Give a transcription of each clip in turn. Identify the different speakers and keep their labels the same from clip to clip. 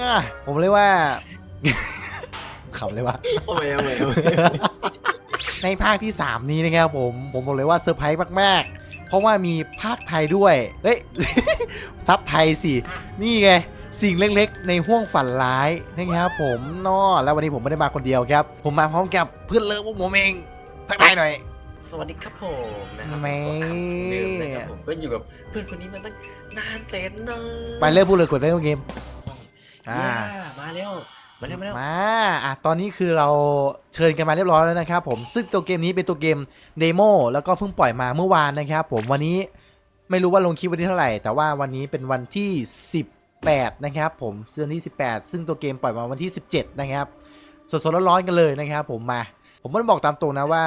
Speaker 1: ง่าผมเลยว่า ขำเลยว่า
Speaker 2: โอ้ยโอ้ยโอ้ย
Speaker 1: ในภาคที่ 3 นี้นะครับผม ผมบอกเลยว่าเซอร์ไพรส์มาก ๆ เพราะว่ามีภาคไทยด้วย เฮ้ย ซับไทยสิ นี่ไง สิ่งเล็กๆ ในห่วงฝันร้ายนะครับผมนอแล้ววันนี้ผมไม่ได้มาคนเดียวครับ ผมมาพร้อมกับเพื่อนเลิฟพวกผมเองทักทายหน่อย
Speaker 2: สวัสดีครับผมนะครับ
Speaker 1: แม่
Speaker 2: ลืมนะครับผมก็อยู่กับเพื่อนคนนี้มาตั้งนานแสนนาน
Speaker 1: ไปเริ่มพูดเลยกดเริ่มเกม อ่า
Speaker 2: ย่า มาแล้วมาแล้วมาแล้ว
Speaker 1: มาอะตอนนี้คือเราเชิญกันมาเรียบร้อยแล้วนะครับผม ซึ่งตัวเกมนี้เป็นตัวเกมเดโมแล้วก็เพิ่งปล่อยมาเมื่อวานนะครับผม วันนี้ไม่รู้ว่าลงคลิปวันที่เท่าไหร่ แต่ว่าวันนี้เป็นวันที่ 18 นะครับผมเดือนที่ 18 ซึ่งตัวเกมปล่อยมาวันที่ 17 นะครับ สดๆร้อนๆกันเลยนะครับผมมา ผมไม่ได้บอกตามตรงนะว่า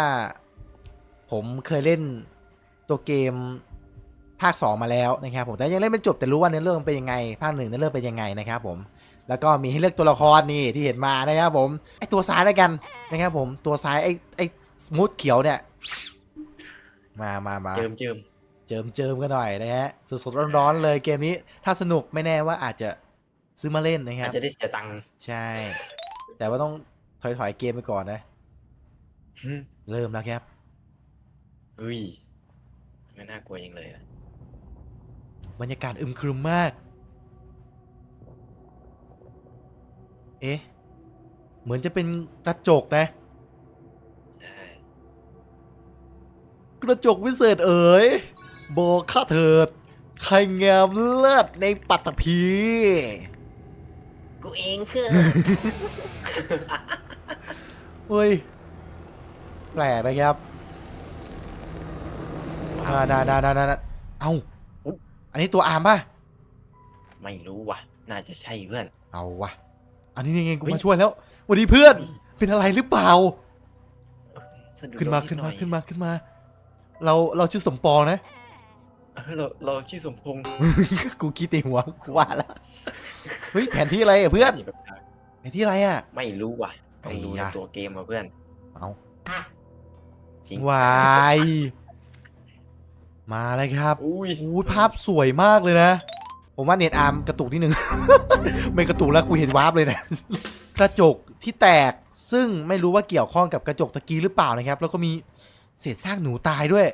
Speaker 1: ผมเคยเล่นตัวเกมภาค 2 มาแล้วนะครับผม แต่ยังเล่นไม่จบแต่รู้ว่าเนื้อเรื่องเป็นยังไง ภาคหนึ่งเนื้อเรื่องเป็นยังไงนะครับผม แล้วก็มีให้เลือกตัวละครนี่ที่เห็นมานะครับผมไอตัวซ้ายแล้วกันนะครับผมตัวซ้ายไอไอสมูทเขียวเนี่ย มามามา
Speaker 2: เจิมเจิม
Speaker 1: เจิมเจิมกันหน่อยนะฮะสดๆร้อนๆเลยเกมนี้ ถ้าสนุกไม่แน่ว่าอาจจะซื้อมาเล่นนะค
Speaker 2: อา
Speaker 1: รั
Speaker 2: จ
Speaker 1: บ
Speaker 2: จะได้เสียตังค์
Speaker 1: ใช่ แต่ว่าต้องถอยถอยๆเกมไปก่อนนะ
Speaker 2: อืม
Speaker 1: เริ่มแล้วครับ
Speaker 2: เฮ้ยไม่น่ากลัวยังเลยอะ
Speaker 1: บรรยากาศอึมครึมมาก เอ๊ะ เหมือนจะเป็นกระจกนะ
Speaker 2: ใช่
Speaker 1: กระจกวิเศษเอ๋ยบอกข้าเถิด ใครงามเลิศในปัตตภี
Speaker 2: กูเองเพื่อน
Speaker 1: เฮ้ย แปลกนะครับนานานานานาเอ้าอันนี้ตัวอาร์มป่ะ
Speaker 2: ไม่รู้ว่ะ น่าจะใช่เพื่อน
Speaker 1: เอาวะ อันนี้ยังไงกู
Speaker 2: เฮ้
Speaker 1: มายช่วยแล้วสวัสดีเพื่อน เป็นอะไรหรือเปล่า
Speaker 2: สะดุด
Speaker 1: ขึ้นมา
Speaker 2: ล้
Speaker 1: ขึ้น
Speaker 2: ดห
Speaker 1: มา
Speaker 2: อย
Speaker 1: ขึ้นมาขึ้นมา เราเราชื่อสมปองนะ
Speaker 2: เออเราเราชื่อสมพงษ์
Speaker 1: กูคิดในหัวกูว่าละเฮ้ยแผนที่อะไรอะเพื่อนแผนที่อะไรอะ
Speaker 2: ไม่รู้ว่ะต้องดู
Speaker 1: ไอ้
Speaker 2: ใน
Speaker 1: ยะ
Speaker 2: ตัวเกมอะเพื่อน
Speaker 1: เอา
Speaker 2: จริง
Speaker 1: วายมาเลยครับ
Speaker 2: อุ้ย
Speaker 1: อู้ภาพสวยมากเลยนะ ผมว่าเน็ตอาร์มกระตุกนิดนึง ไม่กระตุกแล้วกูเห็นวาร์ปเลยนะ กระจกที่แตกซึ่งไม่รู้ว่าเกี่ยวข้องกับกระจกตะกี้หรือเปล่านะครับ แล้วก็มีเศษซากหนูตายด้วย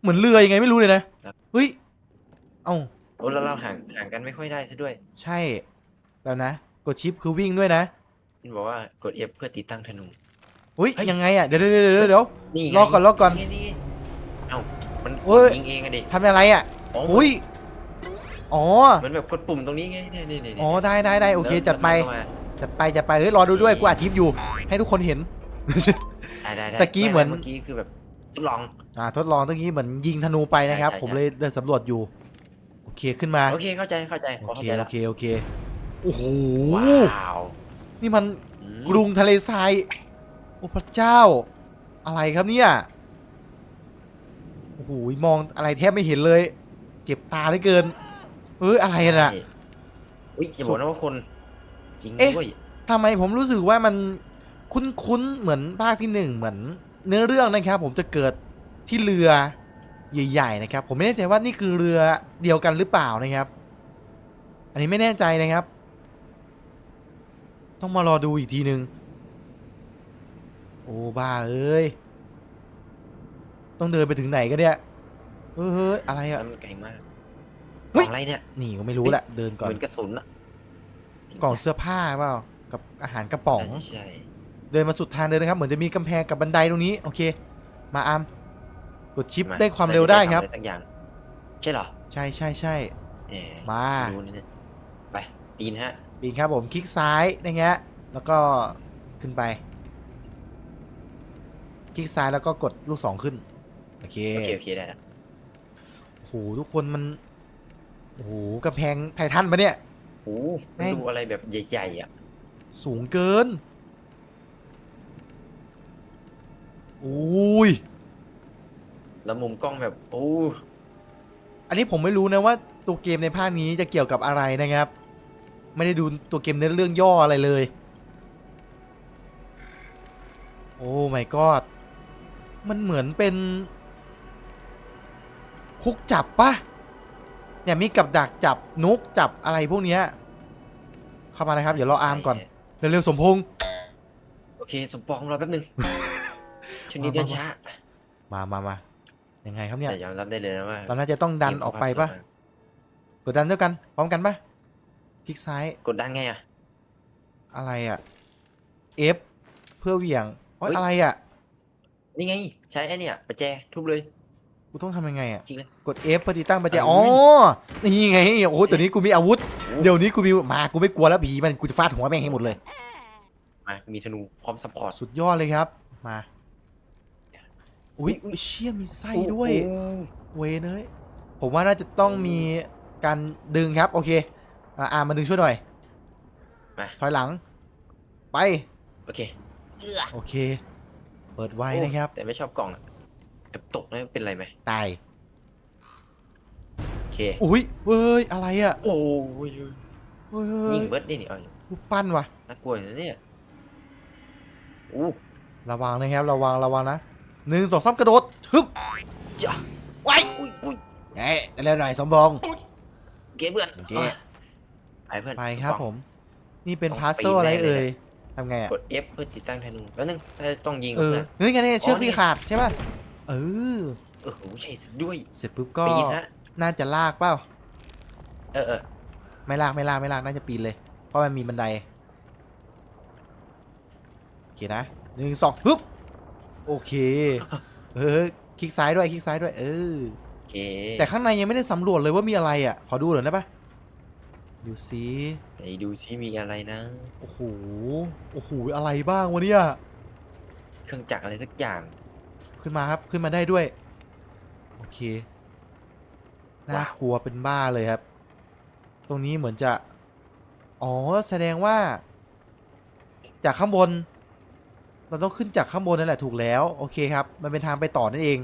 Speaker 1: เหมือนเรือยังไงไม่รู้เลยนะเฮ้ยเอ้า
Speaker 2: โอ้แล้วเราห่างห่างกันไม่ค่อยได้ซะด้วย
Speaker 1: ใช่แล้วนะ กดชิปคือวิ่งด้วยนะ
Speaker 2: มันบอกว่ากด F เพื่อติดตั้งธนู
Speaker 1: อุ้ย
Speaker 2: เฮ้ย
Speaker 1: ยังไงอะเดี๋ยวเดี๋ยวเดี๋ยวเดี๋ยว
Speaker 2: นี่ไง
Speaker 1: รอก่อนรอก่อน
Speaker 2: นี่ไงเอ้ามัน
Speaker 1: เฮ้ย
Speaker 2: ยิงเองอะดิ
Speaker 1: ทำอะไรอะ
Speaker 2: อ๋อ
Speaker 1: อุ้ย อ๋อ
Speaker 2: เหมือนแบบกดปุ่มตรงนี้ไงเนี่ยนี่นี่
Speaker 1: อ๋อ ได้ได้ได้โอเค
Speaker 2: แล้ว
Speaker 1: จัดไป
Speaker 2: เข้ามา
Speaker 1: จัดไป จัดไป เฮ้ย รอดูด้วย กูอัดคลิปอยู่ ให้ทุกคนเห็น
Speaker 2: ได้ได้ได้
Speaker 1: ตะกี้เหมือน
Speaker 2: เมื่อกี้คือแบบทดลอง
Speaker 1: อ่า ทดลองตรงนี้เหมือนยิงธนูไปนะครับ
Speaker 2: ใช่ใช่
Speaker 1: ผมเลยเดินสำรวจอยู่ โอเค ขึ้นมา
Speaker 2: โอเค เข้าใจ เข้าใจพ
Speaker 1: โอ
Speaker 2: อ
Speaker 1: เค
Speaker 2: เข้าใจ
Speaker 1: โอ
Speaker 2: แล้ว
Speaker 1: เค โอเค โอ้โห
Speaker 2: ว้าว
Speaker 1: นี่มัน
Speaker 2: อืม
Speaker 1: กรุงทะเลทราย โอ้พระเจ้า อะไรครับเนี่ย โอ้โห มองอะไรแทบไม่เห็นเลย เจ็บตาเหลือเกิน เอ้ยอะไรน่ะ
Speaker 2: ใช่อุ้ยอย่าบอกนะว่าคน จริง
Speaker 1: เอ๊ะ
Speaker 2: ด้วย
Speaker 1: ทำไมผมรู้สึกว่ามันคุ้นๆเหมือนภาคที่หนึ่งเหมือน เนื้อเรื่องนะครับ ผมจะเกิดที่เรือใหญ่ ๆ นะครับ ผมไม่แน่ใจว่านี่คือเรือเดียวกันหรือเปล่านะครับ อันนี้ไม่แน่ใจนะครับ ต้องมารอดูอีกทีหนึ่งโอ้บ้าเอ้ยต้องเดินไปถึงไหนกันเนี่ยเฮ้ยอะไรอะ
Speaker 2: มันไกลมาก
Speaker 1: เฮ้ย
Speaker 2: อะไรเนี่ย
Speaker 1: นี่ก็ไม่รู้แหละเดินก่อน
Speaker 2: เหมือนกระสุนอะ
Speaker 1: กล่องเสื้อผ้าเปล่ากับอาหารกระป๋อง
Speaker 2: ใช่ใช่
Speaker 1: เดินมาสุดทางเลยนะครับ เหมือนจะมีกำแพงกับบันไดตรงนี้โอเค มาอาร์มกดชิป
Speaker 2: มา
Speaker 1: ได้ความเร็วได้ครับ
Speaker 2: ทำอะสักอย่าง ใช่เหรอ
Speaker 1: ใช่ใช่ใช่
Speaker 2: เออ
Speaker 1: มา
Speaker 2: ดูนี่เนี่ยไปปีนฮะ
Speaker 1: ปีนครับผมคลิกซ้ายนะฮะแล้วก็ขึ้นไป คลิกซ้ายแล้วก็กดลูกศรขึ้นโอเค
Speaker 2: โอเคโอเคได้แล้ว
Speaker 1: โอ้โหทุกคนมัน โอ้โหกำแพงไททันปะเนี่ย
Speaker 2: โอ้
Speaker 1: แม่ง
Speaker 2: ดูอะไรแบบใหญ่ๆอะ
Speaker 1: สูงเกินอุ้ย
Speaker 2: แล้วมุมกล้องแบบโอ้
Speaker 1: อันนี้ผมไม่รู้นะว่าตัวเกมในภาคนี้จะเกี่ยวกับอะไรนะครับ ไม่ได้ดูตัวเกมเนื้อเรื่องย่ออะไรเลย โอ้ my god มันเหมือนเป็น คุกจับปะ เนี่ยมีกับดักจับนุกจับอะไรพวกเนี้ยเข้ามาเลยครับ เดี๋ยวรออาร์มก่อน เร็วๆสมพงษ์
Speaker 2: โอเค สมปองรอแป๊บนึงช่วงนี้เดินช้า
Speaker 1: มามามายังไงครับเนี่ย
Speaker 2: แต่ยอมรับได้เลยนะว่า
Speaker 1: เราน่าจะต้องดันออกไปปะกดดันด้วยกันพร้อมกันปะคลิกซ้าย
Speaker 2: กดดันไงอะ
Speaker 1: อะไรอะ F เพื่อเหวี่ยงโอ๊ย
Speaker 2: เฮ้ย
Speaker 1: อะไรอะ
Speaker 2: นี่ไง ใช้ไอ้เนี่ยประแจทุบเลย
Speaker 1: กูต้องทำยังไงอะ
Speaker 2: คลิกเลย
Speaker 1: กด F เพื่อติดตั้งประแจ
Speaker 2: เอ้ย
Speaker 1: อ๋อ นี่ไง โอ้โหตัวนี้กูมีอาวุธ เดี๋ยวนี้กูมี มา กูไม่กลัวแล้วผีมัน กูจะฟาดหัวแม่งให้หมดเลย
Speaker 2: มามีธนูพร้อมซัพพอร์ต
Speaker 1: สุดยอดเลยครับ มา อุ้ย
Speaker 2: อุ๊ย
Speaker 1: เชี่ยมีไส้ด้วย
Speaker 2: โอ้โห
Speaker 1: เวยเนยผมว่าน่าจะต้องมีการดึงครับ โอเค อ่าอ่ามาดึงช่วยหน่อย
Speaker 2: มา
Speaker 1: ถอยหลัง ไป
Speaker 2: โอเคเอื้อ
Speaker 1: โอเค เปิดไว้นะครับ
Speaker 2: แต่ไม่ชอบกล่องอะ แบบตกนั่นเป็นไรไหม
Speaker 1: ตาย
Speaker 2: โอเค
Speaker 1: อุ้ยเว้ย อะไรอะ
Speaker 2: โอ้ย
Speaker 1: เว้
Speaker 2: ยิ
Speaker 1: ย
Speaker 2: งเบิร์ดได้นี่เอา
Speaker 1: รูปปั้นวะ
Speaker 2: น่ากลัวอยู่นะเนี่ยอู้
Speaker 1: ระวังนะครับ ระวัง ระวังนะหนึ่งสองสามกระโดดฮึบ
Speaker 2: จ้ะไว้อุ้ยอุ้ย
Speaker 1: เอ้ยเร็วหน่อยสมบง
Speaker 2: โอเคเพื่อน
Speaker 1: โอเค
Speaker 2: ไปเพื่อน
Speaker 1: ไปครับ
Speaker 2: สปอง
Speaker 1: ผม นี่เป็น
Speaker 2: ต้อง
Speaker 1: พาร์
Speaker 2: ปี
Speaker 1: เซล
Speaker 2: น
Speaker 1: อะไร
Speaker 2: แน่เลย
Speaker 1: เอ่ย
Speaker 2: นะ
Speaker 1: ทำไงอะ
Speaker 2: กด F เพื่อติดตั้งธนูแล้วนึงถ้าต้องยิง
Speaker 1: เอ
Speaker 2: กับ
Speaker 1: อ
Speaker 2: เพื่อน
Speaker 1: เฮ้ยไงเนี่ยเชือก
Speaker 2: อ๋อนี่
Speaker 1: ที่ขาดใช่ป่ะ เออ
Speaker 2: เออโหใช่สุดด้วย
Speaker 1: เสร็จปุ๊บก็
Speaker 2: ปีนนะ
Speaker 1: น่าจะลากเปล่า
Speaker 2: เออเออ
Speaker 1: ไม่ลากไม่ลากไม่ลากน่าจะปีนเลย เพราะมันมีบันไดโอเคนะหนึ่งสองฮึบโอเคเออคลิกซ้ายด้วยคลิกซ้ายด้วย เออ
Speaker 2: โอเค
Speaker 1: แต่ข้างในยังไม่ได้สำรวจเลยว่ามีอะไรอะ ขอดูหน่อยได้ปะดูสิ
Speaker 2: ไหนดูซิมีอะไรนะ
Speaker 1: โอ้โหโอ้โหอะไรบ้างวะเนี่ย
Speaker 2: เครื่องจักรอะไรสักอย่าง
Speaker 1: ขึ้นมาครับขึ้นมาได้ด้วย โอเคน่า
Speaker 2: ว้าว
Speaker 1: กลัวเป็นบ้าเลยครับ ตรงนี้เหมือนจะ อ๋อแสดงว่า จากข้างบน เราต้องขึ้นจากข้างบนนั่นแหละถูกแล้ว โอเคครับ มันเป็นทางไปต่อนั่นเอง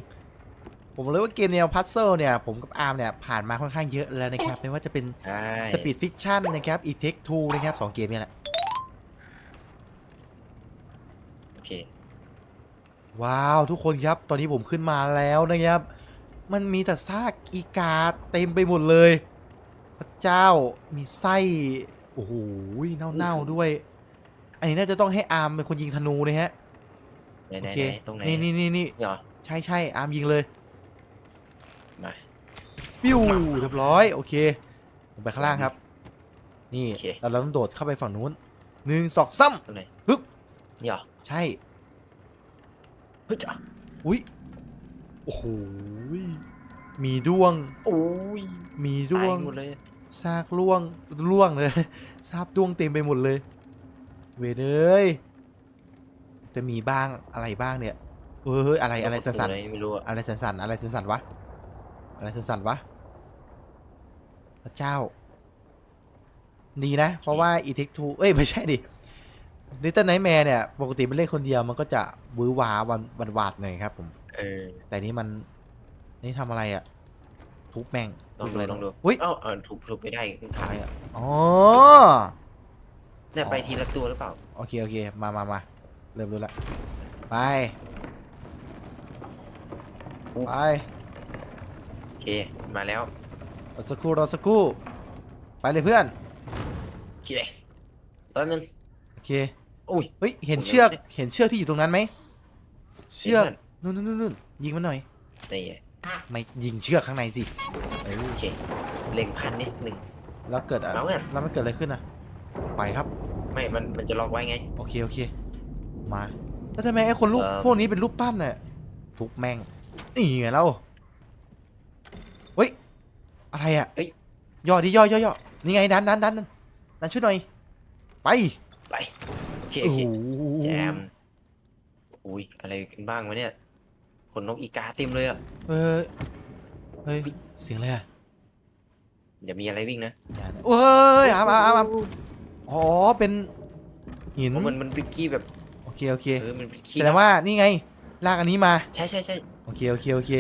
Speaker 1: ผมเลยว่าเกมแนวพัซเซิลเนี่ย ผมกับอาร์มเนี่ย ผ่านมาค่อนข้างเยอะแล้วนะครับ ไม่ว่าจะเป็น
Speaker 2: ใช่
Speaker 1: Speed Fiction นะครับ e t e c h 2นะครับสองเกมเนี่ยแหละ
Speaker 2: โอเค
Speaker 1: ว้าวทุกคนครับ ตอนนี้ผมขึ้นมาแล้วนะครับ มันมีแต่ซากอีกาเต็มไปหมดเลย พระเจ้ามีไส้โอ้โหเน่าๆด้วย อันนี้น่าจะต้องให้อาร์มเป็นคนยิงธนูนะฮะ
Speaker 2: ไหน
Speaker 1: โอ
Speaker 2: ไหน
Speaker 1: เค
Speaker 2: ไหนตรงไหน
Speaker 1: นี่นี่นี่นี่
Speaker 2: เหรอ
Speaker 1: ใช่ใช่อาร์มยิงเลย
Speaker 2: มา
Speaker 1: ปิ้วเรียบร้อยโอเคผมไปข้างล่างครับ นี่
Speaker 2: โอเค
Speaker 1: แล้วเราต้องโดดเข้าไปฝั่งนู้นหนึ่งสองซ้
Speaker 2: ตรงไหน
Speaker 1: ฮึบ
Speaker 2: นี่เหรอำ
Speaker 1: ใช่
Speaker 2: เฮ้ยจ้ะ
Speaker 1: อุ้ยโอ้โหมีด้วง
Speaker 2: โอ้ย
Speaker 1: มีด้
Speaker 2: ตา
Speaker 1: วยง
Speaker 2: หมดเลย
Speaker 1: ซากล่วงล่วงเลยซาบด้วงเต็มไปหมดเลย เวเดยจะมีบ้างอะไรบ้างเนี่ยเออเฮ้ยอะไรอะไรสันสัน
Speaker 2: ตัวหไม่รู้อะ
Speaker 1: อะไรสันสันอะไรสันสันวะอะไรสันสันวะพระเจ้าดีนะ เพราะว่าอีทิกทูเอ้ย ไม่ใช่ดิ ลิตเติ้ลไนท์แมร์เนี่ย ปกติมันเล่นคนเดียวมันก็จะวื้อหวาวันวันวาดหน่อยครับผม
Speaker 2: เออ
Speaker 1: แต่นี้มันนี่ทำอะไรอะ่ะ ทุบแม่ง
Speaker 2: ลองดู
Speaker 1: ทุบเลย
Speaker 2: ลองดู
Speaker 1: อุ้ย
Speaker 2: เอ้าเออถูกถูกไปได้
Speaker 1: อะ
Speaker 2: ถ่า
Speaker 1: ไร
Speaker 2: ย
Speaker 1: อะอ๋อ
Speaker 2: เนี่ยไปทีละตัวหรือเปล่า
Speaker 1: โอเค โอเค มามามาเริ่มรู้ละ ไป
Speaker 2: อุ๊
Speaker 1: ไป
Speaker 2: โอเคมาแล้ว
Speaker 1: รอสักครู่รอสักครู่ ไปเลยเพื่อน
Speaker 2: โอเคตอนนึง
Speaker 1: โอเค
Speaker 2: อุ้ย
Speaker 1: เฮ้ย เห็น
Speaker 2: โอ้ย
Speaker 1: เชือก
Speaker 2: เนี่ย
Speaker 1: เห็นเชือกที่อยู่ตรงนั้นไหม เชือก
Speaker 2: เห็น
Speaker 1: นู่นนู่นนู่นนู่นยิงมันหน่อย
Speaker 2: นี่
Speaker 1: ไม่ยิงเชือกข้างในสิเออ
Speaker 2: โอเค เล็งพันนิดหนึ่ง
Speaker 1: แล้วเกิดอะ
Speaker 2: เอาเพื่อน
Speaker 1: แล้วมันเกิดอะไรขึ้นอะไปครับ
Speaker 2: ไม่ มัน มันจะล็อกไว้ไง
Speaker 1: โอเค โอเค มา แล้วทำไมไอ้คนรูป
Speaker 2: เอ่อ
Speaker 1: พวกนี้เป็นรูปปั้นน่ะทุบแม่งนี่ไงเราเฮ้ย อะไรอะ
Speaker 2: เอ้ย
Speaker 1: ย่อดิย่อย่อย่อนี่ไงดันดันดันดันดันช่วยหน่อย ไป
Speaker 2: ไปโอ เคโอ
Speaker 1: โอ้
Speaker 2: เค
Speaker 1: โห
Speaker 2: แจมอุ้ยอะไรกันบ้างวะเนี่ยขนนกอีกาเต็มเลยอะ
Speaker 1: เออเฮ้ยเสียงอะไรอะ
Speaker 2: อย่ามีอะไรวิ่งนะ
Speaker 1: อย่านะเอ้ยอามอามอามอามอ๋อเป็นหิน
Speaker 2: เพราะมันมันเป็นขี้แบบ
Speaker 1: โอเคโอเค
Speaker 2: เออมันเป็นขี้
Speaker 1: แสดงว่านี่ไงลากอันนี้มา
Speaker 2: ใช่ใช่ใช่
Speaker 1: โอเคโอเคโอเค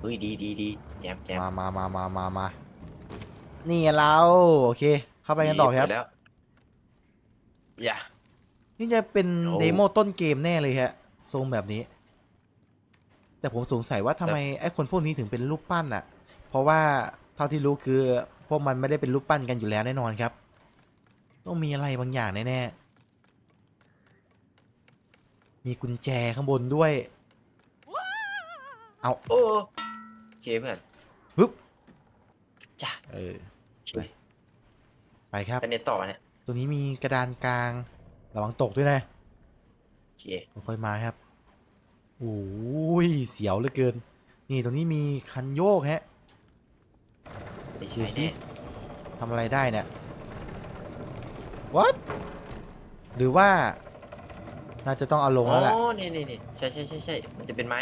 Speaker 2: เฮ้ยดีดีดีแจมแจม
Speaker 1: มามามามามามานี่เราโอเค เข้าไปกันต่อครับ
Speaker 2: ดีแล้ว อย่า
Speaker 1: นี่จะเป็น
Speaker 2: โอ้
Speaker 1: เดโมต้นเกมแน่เลยฮะทรงแบบนี้ แต่ผมสงสัยว่าทำไมไอ้คนพวกนี้ถึงเป็นรูปปั้นอะ เพราะว่าเท่าที่รู้คือพวกมันไม่ได้เป็นรูปปั้นกันอยู่แล้วแน่นอนครับ ต้องมีอะไรบางอย่างแน่ๆมีกุญแจข้างบนด้วย เอา
Speaker 2: โอ้โอเคเพื่อน
Speaker 1: ปึ๊บ
Speaker 2: จ้ะ
Speaker 1: เออ
Speaker 2: โอเค
Speaker 1: ไปครับ
Speaker 2: ไปในต่อเนี่ย
Speaker 1: ตรงนี้มีกระดานกลาง ระวังตกด้วยนะ
Speaker 2: โอเค
Speaker 1: ค่อยๆมาครับโอ้ยเสียวเหลือเกิน นี่ตรงนี้มีคันโยกฮะ
Speaker 2: ไม่
Speaker 1: ดู
Speaker 2: ใช่
Speaker 1: สิ
Speaker 2: แน่
Speaker 1: ทำอะไรได้เนี่ย what หรือว่า น่าจะต้องเอาลง
Speaker 2: อ๋อ
Speaker 1: แล้วแหละ
Speaker 2: นี่นี่นี่ใช่ใช่ใช่ใช่มันจะเป็นไม้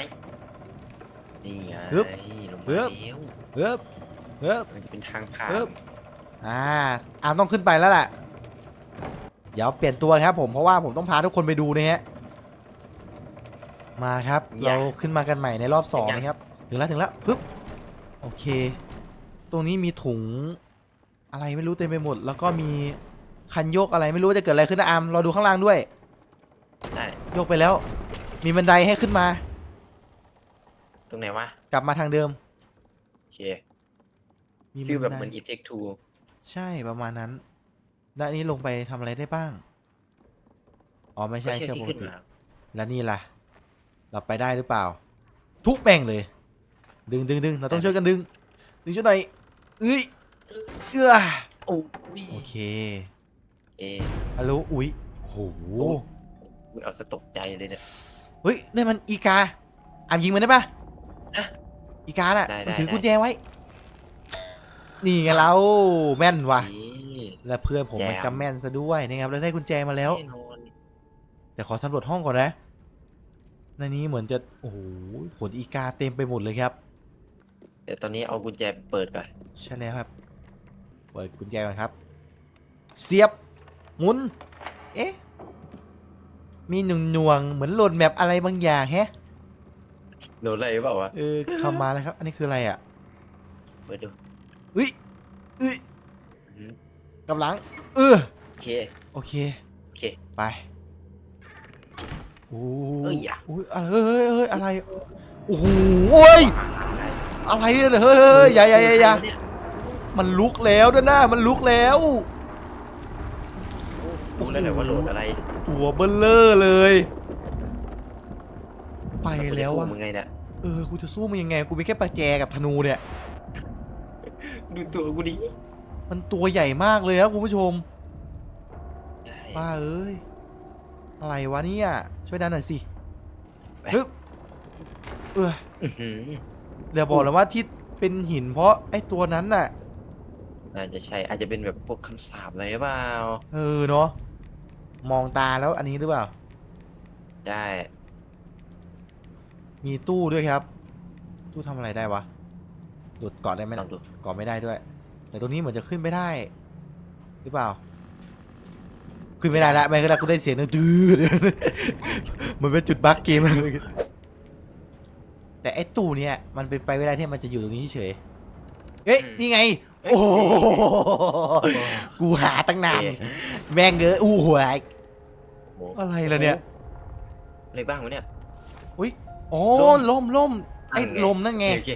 Speaker 2: นี่ไง
Speaker 1: ฮึบ
Speaker 2: ลง
Speaker 1: ฮึ
Speaker 2: มา
Speaker 1: บ
Speaker 2: แล้ว
Speaker 1: เฮ้บเฮ้บ
Speaker 2: มันจะเป็นทางผ่าน
Speaker 1: ฮึบอ่าอามต้องขึ้นไปแล้วแหละเดี๋ยวเปลี่ยนตัวครับผมเพราะว่าผมต้องพาทุกคนไปดูนะฮะมาครับ เราขึ้นมากันใหม่ในรอบสองนะครับ ถึงแล้วถึงแล้วปึ๊บโอเค ตรงนี้มีถุงอะไรไม่รู้เต็มไปหมด แล้วก็มีคันโยกอะไรไม่รู้ว่าจะเกิดอะไรขึ้นนะอามเราดูข้างล่างด้วย
Speaker 2: ได้
Speaker 1: โยกไปแล้ว มีบันไดให้ขึ้นมา
Speaker 2: ตรงไหนวะ
Speaker 1: กลับมาทางเดิม
Speaker 2: โอเค
Speaker 1: มี
Speaker 2: ฟีลแบบ
Speaker 1: ได
Speaker 2: เหมือนอีเทคทู
Speaker 1: ใช่ประมาณนั้น แล้วอันนี้ลงไปทำอะไรได้บ้าง อ๋อไม่
Speaker 2: ไม่
Speaker 1: ใช่
Speaker 2: ใช่
Speaker 1: เชือก
Speaker 2: ที่
Speaker 1: ปก
Speaker 2: ขึ้น
Speaker 1: ติ
Speaker 2: มา
Speaker 1: แล้วนี่ล่ะ เราไปได้หรือเปล่า ทุกแม่งเลย ดึงดึงดึงเราต้องช่วยกันดึง ดึงช่วยหน่อยเอ้ยเอื้อ
Speaker 2: โอ้ย
Speaker 1: โอเค
Speaker 2: เอะ
Speaker 1: ฮัลโหลอุ้ยโอ้โห
Speaker 2: อุ๊ยเอาสะตกใจเลยเนี่ย
Speaker 1: เฮ้ยนี่มันอีกาอามยิงมันได้ปะ
Speaker 2: อะ
Speaker 1: อีกาน่ะ
Speaker 2: ได้
Speaker 1: มัน
Speaker 2: ได้
Speaker 1: ถือ
Speaker 2: ได้
Speaker 1: กุญแจไว้ นี่ไงเราแม่นว่ะ
Speaker 2: นี่
Speaker 1: และเพื่อนผมมัน
Speaker 2: แจม
Speaker 1: ก็แม่นซะด้วยนะครับแล้วได้กุญแจมาแล้ว
Speaker 2: น่นอน
Speaker 1: แต่ขอสำรวจห้องก่อนนะในนี้เหมือนจะโอ้โหขนอีกาเต็มไปหมดเลยครับ
Speaker 2: เดี๋ยวตอนนี้เอากุญแจเปิดก่อน
Speaker 1: ใช่แล้วครับ เปิดกุญแจก่อนครับ เสียบ หมุน เอ๊ะ มีหนุ่งหน่วงๆเหมือนโหลดแมปอะไรบางอย่างแฮะ
Speaker 2: โดนอะไรหรือเปล่าวะ
Speaker 1: เออเข้ามาแล้วครับ อันนี้คืออะไรอะ
Speaker 2: เปิดดู
Speaker 1: อุ้ยอุ้ย
Speaker 2: อื ม
Speaker 1: กำลังเออ
Speaker 2: โอเค
Speaker 1: โอเค
Speaker 2: โอเค
Speaker 1: ไปโอ้
Speaker 2: เอ้ยอย่า
Speaker 1: อุ้ยอะไรเฮ้ยเฮ้ยอะไรโอ้โหโอ้ยอะไรเนี่ยเฮ้ยเฮ้ยอย่าอย่าอย่าอย่า
Speaker 2: เนี่ย
Speaker 1: มันลุกแล้วด้านหน้ามันลุกแล้ว
Speaker 2: รู้แล้วแหละว่าโหลดอะไร
Speaker 1: ตัวเบลเลอร์เลย ไป
Speaker 2: กูจะ
Speaker 1: แล้ว
Speaker 2: สู้
Speaker 1: อะ
Speaker 2: มึงไงเนี่ย
Speaker 1: เออกูจะสู้มันยังไง กูมีแค่ประแจกับธนูเนี่ย
Speaker 2: ดูตัวกูดิ
Speaker 1: มันตัวใหญ่มากเลยครับคุณผู้ชม
Speaker 2: ใช่
Speaker 1: ป้าเอ้ย อะไรวะเนี่ย ช่วยดันหน่อยสิ
Speaker 2: ไป
Speaker 1: ฮึบเออ
Speaker 2: อื้อหือ
Speaker 1: เดี๋ยวบอกเลยว่าที่เป็นหินเพราะไอ้ตัวนั้นน่ะ
Speaker 2: น่าจะใช่อาจจะเป็นแบบพวกคำสาปอะไรหรือเปล่า
Speaker 1: เออเนาะมองตาแล้วอันนี้หรือเปล่า
Speaker 2: ใช่
Speaker 1: มีตู้ด้วยครับ ตู้ทำอะไรได้วะดูดเกาะได้ไหม
Speaker 2: ลอ
Speaker 1: ล่ะ
Speaker 2: งดู
Speaker 1: เกาะไม่ได้ด้วย แต่ตรงนี้เหมือนจะขึ้นไม่ได้ หรือเปล่า ขึ้นไม่ได้ละไม่ก็ได้กูได้เสียงนึงดื้อมันเป็นจุดบั๊กเกมแต่ไอ้ตู้เนี่ยมันเป็นไปไม่ได้ที่มันจะอยู่ตรงนี้เฉยเอ๊ะนี่ไง โอ้โหกูหาตั้งนานแม่งเอ้ยอู้หวย
Speaker 2: โอ้โห
Speaker 1: อะไรล่ะเนี่ย
Speaker 2: อะไรบ้างวะเนี่ย
Speaker 1: โอ้
Speaker 2: ลม
Speaker 1: ลมลมไอ้
Speaker 2: นั่นไง
Speaker 1: ลมนั่นไง
Speaker 2: โอเค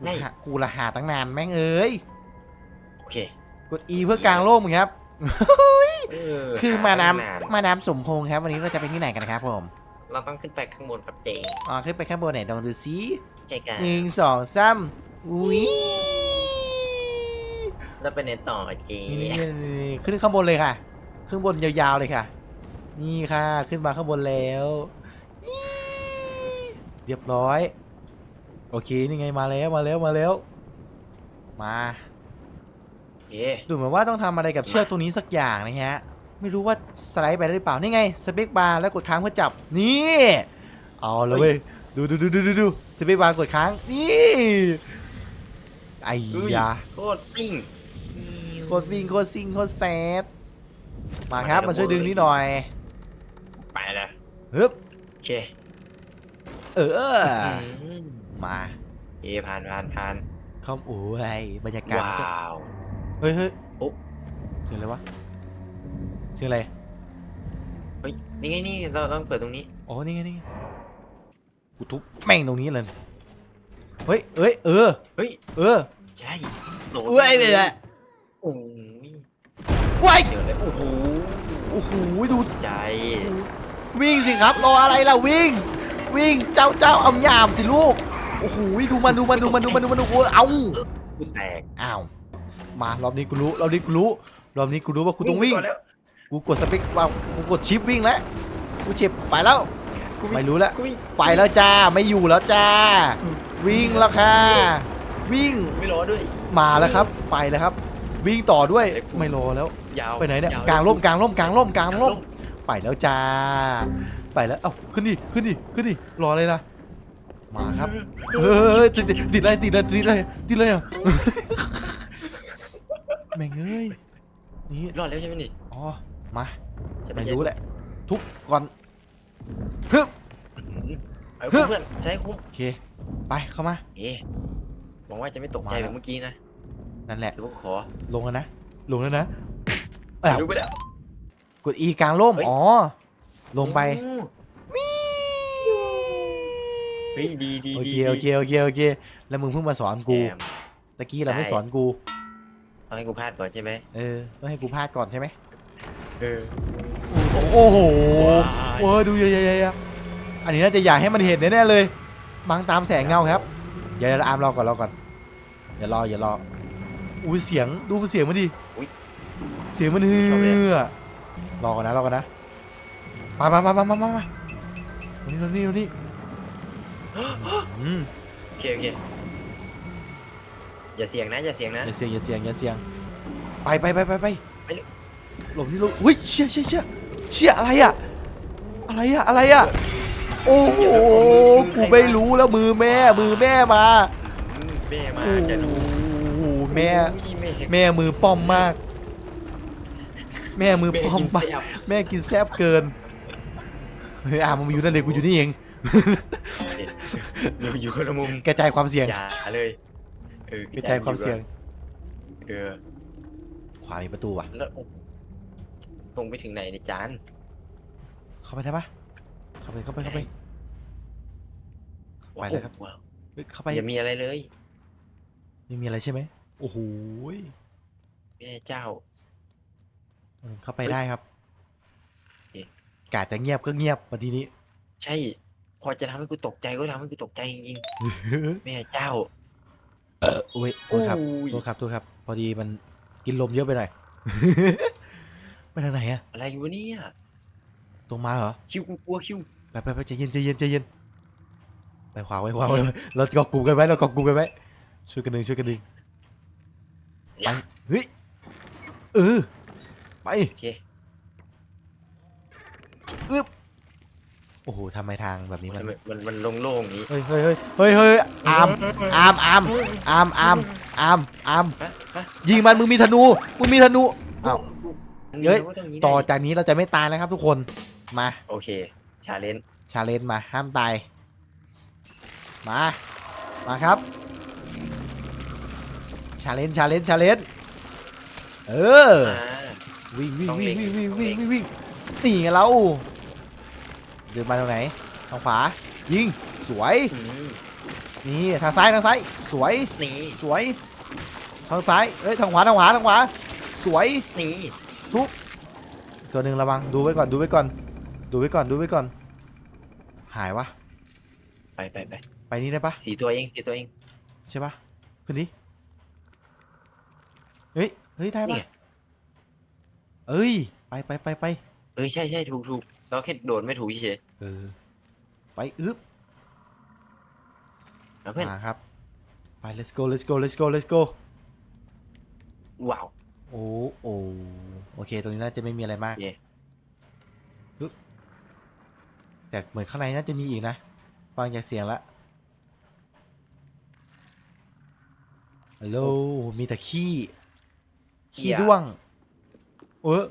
Speaker 1: กูหากูละหาตั้งนานแม่งเอ้ย
Speaker 2: โอ เค
Speaker 1: กด E เพื่อกลางโลกมึงครับ
Speaker 2: เออ
Speaker 1: คือมา
Speaker 2: หตั้ง
Speaker 1: น้ำมาน้ำสมพงษ์ครับ วันนี้เราจะไปที่ไหนกันครับผม
Speaker 2: เราต้องขึ้นไปข้างบนกับเจ
Speaker 1: อ๋อขึ้นไปข้างบนไหนลองดูซิ
Speaker 2: ใจกัน
Speaker 1: หนึ่งสองสามอุ้ย
Speaker 2: แล้วไปในต่อเจ
Speaker 1: นี่นี่นี่นี่ขึ้นข้างบนเลยค่ะ ขึ้นบนยาวๆเลยค่ะ นี่ค่ะ ขึ้นมาข้างบนแล้วอี้เรียบร้อย โอเค นี่ไงมาแล้วมาแล้วมาแล้ว มา
Speaker 2: โอเค
Speaker 1: ดูเหมือนว่าต้องทำอะไรกับเชือกตัวนี้สักอย่างนะฮะ ไม่รู้ว่าสไลด์ไปได้หรือเปล่า นี่ไงสเปกบาร์แล้วกดค้างเพื่อจับ นี่ เอาเลยเว้ย ดูดูดูดูดูดูสเปกบาร์กดค้าง นี่ ไอ้
Speaker 2: อุ้ย
Speaker 1: ยา
Speaker 2: โคตรซิ่ง
Speaker 1: โคตรวิ่งโคตรซิงโคตรแซดมาครับ มาช่วยดึงนิดหน่อย
Speaker 2: ไปแล้ว
Speaker 1: ฮึบ
Speaker 2: โอเค
Speaker 1: เออ
Speaker 2: ม
Speaker 1: มา
Speaker 2: เอผ่านผ่านผ่าน
Speaker 1: เข้าโอ้ยบรรยากาศ
Speaker 2: ว้
Speaker 1: มันจะา
Speaker 2: ว
Speaker 1: เฮ้ยเฮ้ย
Speaker 2: โอ้
Speaker 1: เสียงอะไรวะเสียงอะไร
Speaker 2: เฮ้ยนี่ไงนี่เราต้องเปิดตรงนี้
Speaker 1: อ๋อ นี่ไงนี่ไงกูทุบแม่งตรงนี้เลย เฮ้ยเอ้ย เออ
Speaker 2: เฮ้ย
Speaker 1: เออ
Speaker 2: ใช่โดด
Speaker 1: เอ้ยเลยแหละ
Speaker 2: โอ้ย
Speaker 1: ว้าย
Speaker 2: เดี๋ยวเลยโอ้โอ้โห
Speaker 1: โอ้โห ดู
Speaker 2: ใจ
Speaker 1: วิ่งสิครับ รออะไรล่ะวิ่ง วิ่ง เจ้าเจ้าอำยามสิลูก โอ้โห ดูมันดูมันดูมันดูมันดูมันดูโอ้เอา
Speaker 2: กูแตก
Speaker 1: อ้าว มารอบนี้กูรู้รอบนี้กูรู้รอบนี้กูรู้ว่ากูต้องวิ่ง
Speaker 2: ไปก่นแล้ว
Speaker 1: กูกดสเปคว่ากูกดชิปวิ่งแล้วกูเจ็บไปแล้ว
Speaker 2: กูวิ่ง
Speaker 1: ไม่รู้แล้ว
Speaker 2: กูวิ่ง
Speaker 1: ไปแล้วจ้าไม่อยู่แล้วจ้า วิ่งแล้วค่ะ วิ่ง
Speaker 2: ไม่รอด้วย
Speaker 1: มาแล้วครับ ไปแล้วครับ วิ่งต่อด้วย
Speaker 2: เดี๋ยวกู
Speaker 1: ไม่รอแล้ว
Speaker 2: ยาว
Speaker 1: ไปไหนเนี่ย
Speaker 2: ว
Speaker 1: กลางร่มกลางร่มกลางร่มกลาง
Speaker 2: กลาง
Speaker 1: ร่
Speaker 2: ร่
Speaker 1: ม
Speaker 2: ม
Speaker 1: ไปแล้วจ้า ไปแล้วเอ้าขึ้นดิขึ้นดิขึ้นดิรอเลยล่ะมาครับเฮ้ยติดติดติดอะไรติดอะไรติดอะไรติดอะไรอะ แม่งเอ้ยนี่
Speaker 2: รอดแล้วใช่ไหมนี่
Speaker 1: อ๋อมา
Speaker 2: ใช่ไห
Speaker 1: ไม่รู้แหละ ทุบก่อนฮึบ
Speaker 2: เอาคุ้มเพื่อนใช้คุ้ม
Speaker 1: โอเค ไปเข้ามา
Speaker 2: เอ๊ะหวังว่าจะไม่ตกใจ
Speaker 1: มา
Speaker 2: แบ
Speaker 1: แล้ว
Speaker 2: บเมื่อกี้นะ
Speaker 1: นั่นแหละ
Speaker 2: ถือว่าขอ
Speaker 1: ลงแล้วนะลงแล้วนะอ้าว
Speaker 2: รู้ไปแล้ว
Speaker 1: กด E กลางร่ม
Speaker 2: เฮ้ย
Speaker 1: อ๋อลงไป
Speaker 2: เฮ้ยดีดี
Speaker 1: โอ
Speaker 2: ดี
Speaker 1: เคโอเคโอเคโอเคแล้วมึงเพิ่งมาสอนกู
Speaker 2: แอม
Speaker 1: ตะกี้เราไม่
Speaker 2: ได้
Speaker 1: สอนกู
Speaker 2: ต้องให้กูพลาดก่อนใช่ไหม
Speaker 1: เออต้องให้กูพลาดก่อนใช่ไหม
Speaker 2: เออ
Speaker 1: โอ้โห
Speaker 2: ว้าย
Speaker 1: โอ้ยดูเยอะๆๆอันนี้น่าจะอยากให้มันเห็นแน่ๆเลย บังตามแสงเงาครับเดี๋ยวเราอาร์มรอก่อนรอก่อนอย่ารออย่ารออุ้ยเสียงดูเสียงมันดิ
Speaker 2: อุ๊ย
Speaker 1: เสียงมันเฮื
Speaker 2: ชอบเลย
Speaker 1: อรอก่อนนะรอก่อนนะมามามามามามามาดูนี่ดูนี่ดูนี่อืม
Speaker 2: โอเคโอเค อย่าเสียงนะ อย่าเสียงนะ
Speaker 1: อย่าเสียงอย่าเสียงอย่าเสียงไปไปไปไปไป
Speaker 2: ไปเลย
Speaker 1: หลบนี่หลบอุ้ยเชี่ยเชี่ยเชี่ยเชี่ยอะไรอะอะไรอะอะไรอะโอ้โหกูไม่รู้แล้วมือแม่มือแม่มา
Speaker 2: อืมแม่มา
Speaker 1: โอ้
Speaker 2: จะดู
Speaker 1: โหแม่
Speaker 2: อุ้ยแม่เห็น
Speaker 1: แม่มือป้อมมาก แม่มือ
Speaker 2: แม่
Speaker 1: ป้อม
Speaker 2: กิน
Speaker 1: มาก
Speaker 2: แซ่บ
Speaker 1: แม่กินแซ่บเกินเฮ้ยอามึงมาอยู่นั่นเลยกูอยู่นี่เอง
Speaker 2: อยู่อยู่คนละมุม
Speaker 1: กระจายความเสี่ยง
Speaker 2: อย่าเลย เออก
Speaker 1: ระจายความเสี่ยง
Speaker 2: เออ
Speaker 1: ขวามีประตูว่ะ
Speaker 2: แล้วโอ้ตรงไปถึงไหนในยจาน
Speaker 1: เข้าไปได้ปะเข้าไปเข้าไปเข้าไป ไปเลยครับ
Speaker 2: ว้าว
Speaker 1: เฮ้ยเข้าไป
Speaker 2: อย่ามีอะไรเลย
Speaker 1: ไม่มีอะไรใช่ไหมโอ้โห
Speaker 2: แม่เจ้า
Speaker 1: เออเข้าไปได้ครับ
Speaker 2: เอ๊ะ
Speaker 1: กาดจะเงียบก็เงียบมาทีนี้
Speaker 2: ใช่ พอจะทำให้กูตกใจก็ทำให้กูตกใจจริงๆ แม่เจ้า
Speaker 1: โอ้ยโทษครับ
Speaker 2: โอ้ย
Speaker 1: โทษครับโทษครับ พอดีมันกินลมเยอะไปหน่อย ไปทางไหนอะ
Speaker 2: อะไรอยู่วะเนี่ย
Speaker 1: ตรงมาเหรอ
Speaker 2: คิวกูกลัวคิว
Speaker 1: ไปไปไปใจเย็นใจเย็นใจเย็น ไปขวาไว้ขวาไว้เราเกาะกลุ่มกันไว้เราเกาะกลุ่มกันไว้ ช่วยกันดึงช่วยกันดึงไปเฮ้ย เออ ไป
Speaker 2: โอเค
Speaker 1: โอ้โหทำไมทางแบบนี้มัน
Speaker 2: ทำไมมันมันโล่งๆอย่างนี้
Speaker 1: เฮ้ยเฮ้ยเฮ้ยเฮ้ยเฮ้ยอามอามอามอามอามอามอาม
Speaker 2: ฮะฮะ
Speaker 1: ยิงมันมึงมีธนูมึงมีธนูอ้าว
Speaker 2: กูกู
Speaker 1: เฮ้ย
Speaker 2: รู้ว่าตรงนี้
Speaker 1: ต่อ
Speaker 2: ได้
Speaker 1: จากนี้เราจะไม่ตายนะครับทุกคน มา
Speaker 2: โอเค ชาเลนจ์
Speaker 1: ชาเลนจ์มา ห้ามตาย มา มาครับ ชาเลนจ์ ชาเลนจ์ ชาเลนจ์ เออ วิ่งวิ่ง
Speaker 2: ต้อง
Speaker 1: วิ่
Speaker 2: เล็
Speaker 1: ง
Speaker 2: ง
Speaker 1: วิ่งวิ่ง
Speaker 2: ต้อง
Speaker 1: วิ่ง
Speaker 2: เล็ง
Speaker 1: วิ่งวิ่งนี่ไงเรา เดินมาตรงไหนทางขวายิงสวย
Speaker 2: อืม
Speaker 1: นี่ทางซ้ายทางซ้ายสวย
Speaker 2: นี่
Speaker 1: สวย ทางซ้ายเอ้ยทางขวาทางขวาทางขวาสวย
Speaker 2: นี่
Speaker 1: ตัวหนึ่งระวังดูไว้ก่อนดูไว้ก่อน ดูไว้ก่อนดูไว้ก่อน หายวะ
Speaker 2: ไปไปไป
Speaker 1: ไปนี่ได้ปะ
Speaker 2: สีตัวเองสีตัวเอง
Speaker 1: ใช่ปะขึ้นดิเฮ้ยเฮ้ยได้
Speaker 2: นี่
Speaker 1: ปะ
Speaker 2: ไง
Speaker 1: เอ้ยไปไปไปไป
Speaker 2: เออใช่ใช่ถูกถูก เราแค่โดดไม่ถูกเฉย
Speaker 1: เออ ไปอึ๊บ
Speaker 2: ๆเอาเพื่อน
Speaker 1: มาครับ ไป let's go let's go let's go let's go
Speaker 2: ว้าว
Speaker 1: โอ้โอ้โอเค ตรงนี้น่าจะไม่มีอะไรมาก
Speaker 2: โอเค
Speaker 1: ปึ๊บแต่เหมือนข้างในน่าจะมีอีกนะ ฟังจากเสียงละฮัลโหลมีแต่ขี้ ขี้ด้วง เออ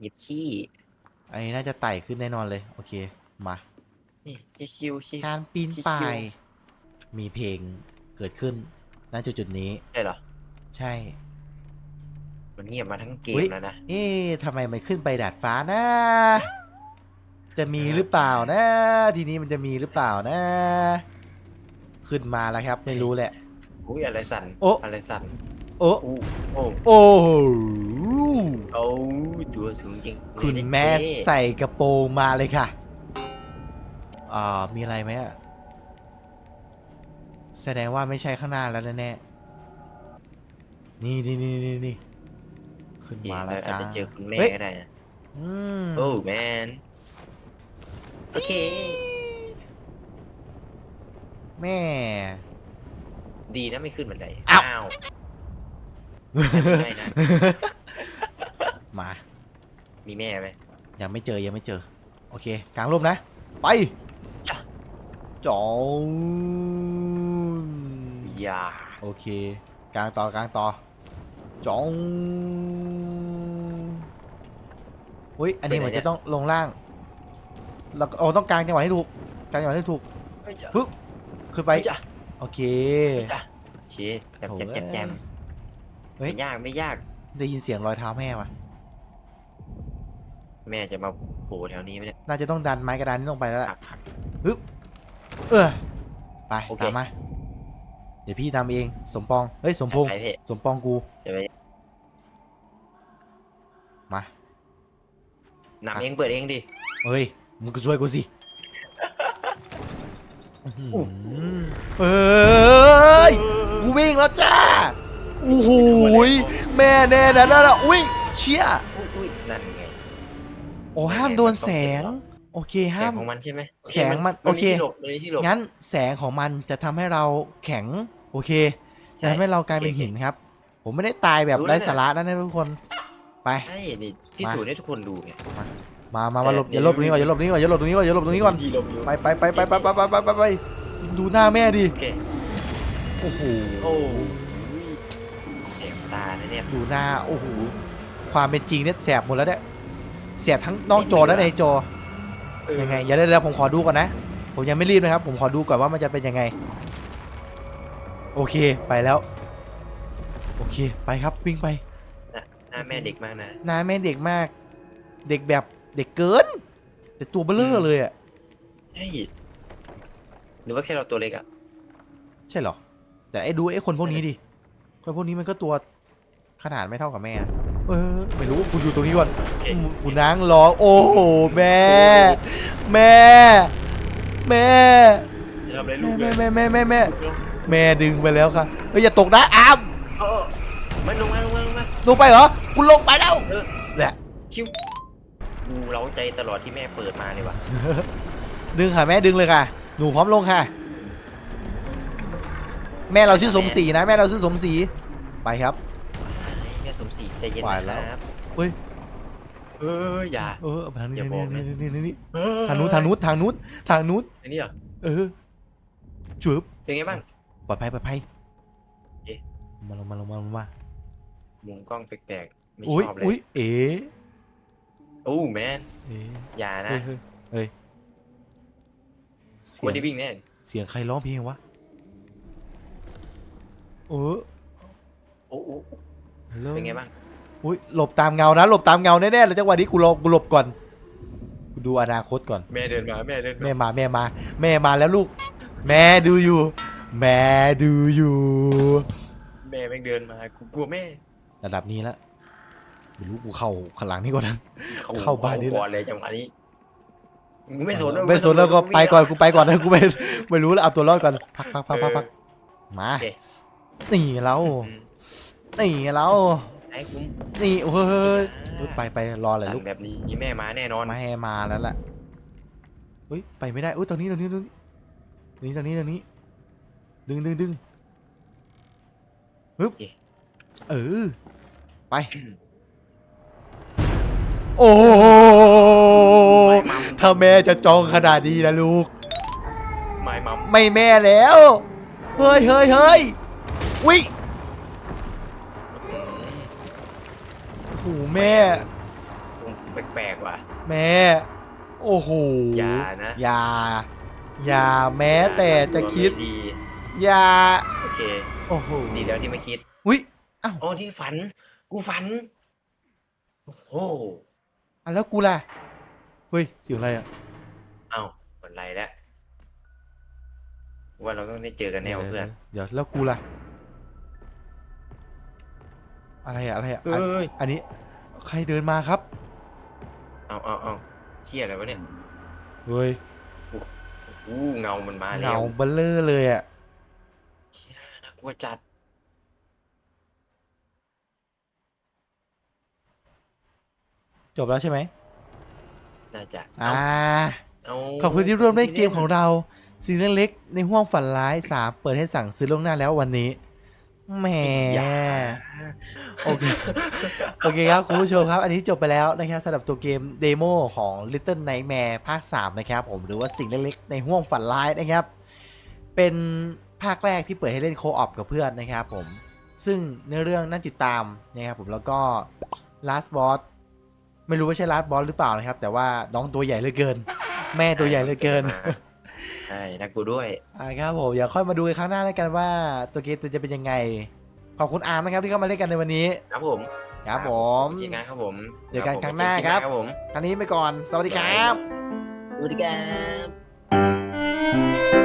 Speaker 2: หยิบขี้
Speaker 1: อันนี้น่าจะไต่ขึ้นแน่นอนเลย โอเค มา
Speaker 2: นี่ชิวๆชิว
Speaker 1: การปีน
Speaker 2: ชิวๆ
Speaker 1: ป่ายมีเพลงเกิดขึ้นณจุดจุดๆนี้
Speaker 2: ใช่เหรอ
Speaker 1: ใช่
Speaker 2: มันเงียบมาทั้งเก
Speaker 1: อุ๊
Speaker 2: ม
Speaker 1: ย
Speaker 2: แล้วนะ
Speaker 1: เอ๊ะทำไมมันขึ้นไปดาดฟ้านะ จะมีหรือเปล่านะ ทีนี้มันจะมีหรือเปล่านะ ขึ้นมาแล้วครับ ไม่รู้แหละ
Speaker 2: อุ้ยอะไรสั่น
Speaker 1: โอ๊ะ
Speaker 2: อะไรสั่น
Speaker 1: โโอ้
Speaker 2: อู้โอ้
Speaker 1: โอ้
Speaker 2: โอ้ตัวสูงจริง
Speaker 1: คุณแม่ใส่กระโปรงมาเลยค่ะอ่ามีอะไรไหมอะแสดงว่าไม่ใช่ข้างหน้าแล้วแน่ๆนี่นี่นี่นี่นี่ขึ้น
Speaker 2: เอ๊ะ
Speaker 1: มาแล้ว
Speaker 2: เราอาจ
Speaker 1: จ้า
Speaker 2: จะเจอคุณแม่
Speaker 1: เฮ้ย
Speaker 2: ก็ได้นะ
Speaker 1: อืม
Speaker 2: โอ้แมนโอเค
Speaker 1: แม่
Speaker 2: ดีนะไม่ขึ้นบันได
Speaker 1: อ้าว
Speaker 2: อ้าวไม่นะ
Speaker 1: มา
Speaker 2: มีแม่ไหม
Speaker 1: ยังไม่เจอยังไม่เจอ โอเคกลางร่มนะ ไป
Speaker 2: จ้ะ
Speaker 1: จอง
Speaker 2: อย่า
Speaker 1: โอเค กลางต่อกลางต่อจองอุ้ยอันนี้เหมือนจะต้องลงล่างแล้วก็โอ้ต้องกลางจังหวะให้ถูกกลางจังหวะให้ถูก
Speaker 2: ไม่จ้ะ
Speaker 1: ปึ๊บขึ้นไป
Speaker 2: ไม่จ้ะ
Speaker 1: โอเค
Speaker 2: ไม่จ้ะโอเคแจมแจมแจมแจม
Speaker 1: เฮ้ย
Speaker 2: ไม่ยากไม่ยาก
Speaker 1: ได้ยินเสียงรอยเท้าแม่ว่ะ
Speaker 2: แม่จะมาโผล่แถวนี้ไหมเนี่ย
Speaker 1: น่าจะต้องดันไม้กระดานนี้ลงไปแล้วล่ะ
Speaker 2: หักหัก
Speaker 1: เออไป
Speaker 2: โอเค
Speaker 1: ตามมาเดี๋ยวพี่ทำเอง สมปองเฮ้ยสมพงษ์
Speaker 2: ไปเพ่
Speaker 1: สมปองกู
Speaker 2: จะไป
Speaker 1: มา
Speaker 2: นำเองเปิดเองดิ
Speaker 1: เฮ้ยมึงก็ช่วยกูสิอื้อหือเอ้ยกูวิ่งแล้วจ้าโอ้โหยแม่แน่นะนั่นน่ะอุ้ยเชี่ย
Speaker 2: อุ้ยอุ้ยนั่นไง
Speaker 1: โอ้ห้ามโดนแสง โอเค
Speaker 2: แส
Speaker 1: ห้างม
Speaker 2: ของมันใช่ไหม
Speaker 1: แสงมัน
Speaker 2: โอเค
Speaker 1: โอเค
Speaker 2: มันมีที่หลบมันมีที่หลบ
Speaker 1: งั้นแสงของมันจะทำให้เราแข็ง โอเคจะ
Speaker 2: ใช่
Speaker 1: ทำให้เรากลายเป็น
Speaker 2: โอเค
Speaker 1: หินครับ ผมไม่ได้ตายแบบ
Speaker 2: รู้
Speaker 1: ไร้
Speaker 2: แล้ว
Speaker 1: สาระนะทุกคนไป
Speaker 2: ใช่นี่พิสูจน์ให้ทุกคนดูไง
Speaker 1: มามา
Speaker 2: แต่
Speaker 1: มาหลบอย่าหลบตรงนี้ก่อนอย่าหลบตรงนี้ก่อนอย่าหลบตรงนี้ก่อนอย่าหลบตรงนี้ก่อน
Speaker 2: ที่หลบอยู่
Speaker 1: ไปไปไปไปไปไปไปไปไปไปดูหน้าแม่ดิ
Speaker 2: โอเค
Speaker 1: โอ้โห
Speaker 2: โอ้ยเสียงตาเนี่ย
Speaker 1: ดูหน้าโอ้โหความเป็นจริงเนี่ยแสบหมดแล้วเนี่ย แสบทั้งนอกจอและในจอ
Speaker 2: เออ
Speaker 1: ยังไงอย่าได้แล้วผมขอดูก่อนนะ ผมยังไม่รีบนะครับ ผมขอดูก่อนว่ามันจะเป็นยังไง โอเคไปแล้ว โอเคไปครับวิ่งไป
Speaker 2: หน้าแม่เด็กมากนะ
Speaker 1: หน้าแม่เด็กมาก เด็กแบบเด็กเกิน แต่ตัวเบลอเลยอะ
Speaker 2: ใช่หรือว่าแค่เราตัวเล็กอะ
Speaker 1: ใช่เหรอ แต่ไอ้ดูไอ้คนพวกนี้ดิคนพวกนี้มันก็ตัวขนาดไม่เท่ากับแม่เออไม่รู้กูอยู่ตรงนี้ก่อน
Speaker 2: โอเค
Speaker 1: กูนั่งรอโอ้โหแม่ แม่ แม่
Speaker 2: จะทำอะไรลูกเล
Speaker 1: แม่
Speaker 2: ย
Speaker 1: แม่แม่แม่แม่
Speaker 2: ลูก
Speaker 1: แม่ดึงไปแล้วค่ะเฮ้ยอย่าตกนะอ้าม
Speaker 2: เออมันลงมาลงมาลงมา
Speaker 1: ลงไปเหรอกูลงไปแล้ว
Speaker 2: เออ
Speaker 1: แหละ
Speaker 2: คิวกูเล้าใจตลอดที่แม่เปิดมาเลยว่ะ
Speaker 1: ดึงค่ะแม่ดึงเลยค่ะ หนูพร้อมลงค่ะ แม่เราชื่อสมศรีนะ แม่เราชื่อสมศรีไปครับ
Speaker 2: แม่ สมศรีใจเย็น
Speaker 1: ไหว
Speaker 2: นะ
Speaker 1: แล้ว
Speaker 2: ครับ
Speaker 1: เฮ้ย
Speaker 2: เอออย่า
Speaker 1: เออทางนี้
Speaker 2: อย่าบอกนะ
Speaker 1: นี่นี่นี่
Speaker 2: เออ
Speaker 1: ทางนู้นทางนู้นทางนู้นทางนู้น
Speaker 2: อันนี้เหรอ
Speaker 1: เออจุบ
Speaker 2: เป็นไงบ้าง
Speaker 1: ปลอดภัยปลอดภัย
Speaker 2: เอ๊ะ
Speaker 1: มาลงมาลงมาลงมา
Speaker 2: มุมกล้องแปลกๆไม่
Speaker 1: อุ้ย
Speaker 2: ชอบเลย
Speaker 1: อุ้ยเอ๋
Speaker 2: โอ้แมน
Speaker 1: เอ๋
Speaker 2: อย่า
Speaker 1: เฮ้
Speaker 2: นะ
Speaker 1: ยเฮ้ยเฮ้ยเสี
Speaker 2: วัน
Speaker 1: ย
Speaker 2: นี้
Speaker 1: ง
Speaker 2: วิ่งแน่
Speaker 1: เสียงใครร้องเพลงวะเออ
Speaker 2: โอ้โอ้
Speaker 1: ฮัลโหล
Speaker 2: เป็นไงบ้าง
Speaker 1: อุ้ยหลบตามเงานะหลบตามเงาแน่ๆเลยจังหวะนี้กูหลบกูหลบก่อนกูดูอนาคตก่อน
Speaker 2: แม่เดินมาแม่เดินมา
Speaker 1: แม่มาแม่มา แม่มาแล้วลูก แม่ดูอยู่ แม่ดูอยู่
Speaker 2: แม่แม่งเดินมากูกลัวแม่
Speaker 1: ระดับนี้แล้วไม่รู้กูเข้าข้างหลังนี่ก่อนนะเข้าบ้านนี่
Speaker 2: ก่อนเลยจังหวะนี้มึงไม่สน
Speaker 1: ไม่สนแล้วก็ไปก่อนกูไปก่อนนะกูไม่ไม่รู้แล้วเอาตัวรอดก่อนพักพักพักพักพักมา
Speaker 2: โอเค
Speaker 1: นี่เรา
Speaker 2: อืม
Speaker 1: นี่เรา
Speaker 2: ไอ้คุ้ม
Speaker 1: นี่เฮ้ยเฮ้ยไปไปรอเลย
Speaker 2: สั่
Speaker 1: ลู
Speaker 2: ง
Speaker 1: ก
Speaker 2: แบบนี้แม่มาแน่นอน
Speaker 1: มาให้มาแล้วแหละเฮ้ยไปไม่ได้อุ้ยตรงนี้ตรงนี้ตรงนี้ตรงนี้ตรงนี้ดึงดึงดึงปึ๊บเออไป โอ้
Speaker 2: ไม่มัม
Speaker 1: ถ้าแม่จะจองขนาดนี้นะลูก
Speaker 2: ไม่มัม
Speaker 1: ไม่แม่แล้ว เฮ้ยเฮ้ยเฮ้ยวิ แม่
Speaker 2: แปลกๆว่ะ
Speaker 1: แม่ โอ้โห
Speaker 2: อย่านะ
Speaker 1: อย่า อย่าแม้แต่จะคิด
Speaker 2: ไม่ดี
Speaker 1: อย่า
Speaker 2: โอเค
Speaker 1: โอ้โห
Speaker 2: ดีแล้วที่ไม่คิด
Speaker 1: วิ
Speaker 2: โอ้ที่ฝัน กูฝัน โอ้โห
Speaker 1: อะแล้วกูล่ะ เฮ้ยเสียงอะไรอะ
Speaker 2: เอ้าหมดไรแล้วว่าเราต้องได้เจอกันแน่วะเพื่อน
Speaker 1: เดี๋ยวแล้วกูล่ะ อะไรอะอะไรอะ
Speaker 2: เอ้ย
Speaker 1: อันนี้ ใครเดินมาครับ
Speaker 2: เอาเอาเอาเที่ยอะไรวะเนี่ย
Speaker 1: เฮ้ย
Speaker 2: อู้เงามันมาแล้
Speaker 1: เงาวเบลเลอร์เลยอะ
Speaker 2: เชี่ยน่ากลัวจัด
Speaker 1: จบแล้วใช่ไหม
Speaker 2: น่าจะ
Speaker 1: อ่า
Speaker 2: เอา
Speaker 1: ขอบคุณที่ร่วมเล่นเกมของเราสิ่งเล็กๆในห้วงฝันร้ายสามเปิดให้สั่งซื้อล่วงหน้าแล้ววันนี้ แหม
Speaker 2: อย่า
Speaker 1: โอเคโอเคครับ คุณผู้ชมครับ อันนี้จบไปแล้วนะครับสำหรับตัวเกมเดโมของ Little Nightmare ภาค 3 นะครับผมหรือว่าสิ่งเล็กๆ ในห้วงฝันร้ายนะครับ เป็นภาคแรกที่เปิดให้เล่นโคออปกับเพื่อนนะครับผมซึ่งเนื้อเรื่องน่าติดตามนะครับผมแล้วก็ Last Boss ไม่รู้ว่าใช่ Last Boss หรือเปล่านะครับ แต่ว่าน้องตัวใหญ่เหลือเกิน แม่ตัวใหญ่เหลือเกิน
Speaker 2: ใช่น่ากลัวด้วย
Speaker 1: อ่าครับผมเดี๋ยวค่อยมาดูกันครั้งหน้าแล้วกันว่าตัวเกมตัวจะเป็นยังไง ขอบคุณอาร์มนะครับที่เข้ามาเล่นกันในวันนี้
Speaker 2: ครับผม
Speaker 1: ครับผม
Speaker 2: เจอกันครับผม
Speaker 1: เจอกัน
Speaker 2: ผม
Speaker 1: ครั้งหน้าครับ
Speaker 2: เจอกันครับผม
Speaker 1: อันนี้ไปก่อน สวัสดีครับ
Speaker 2: สวัสดีครับ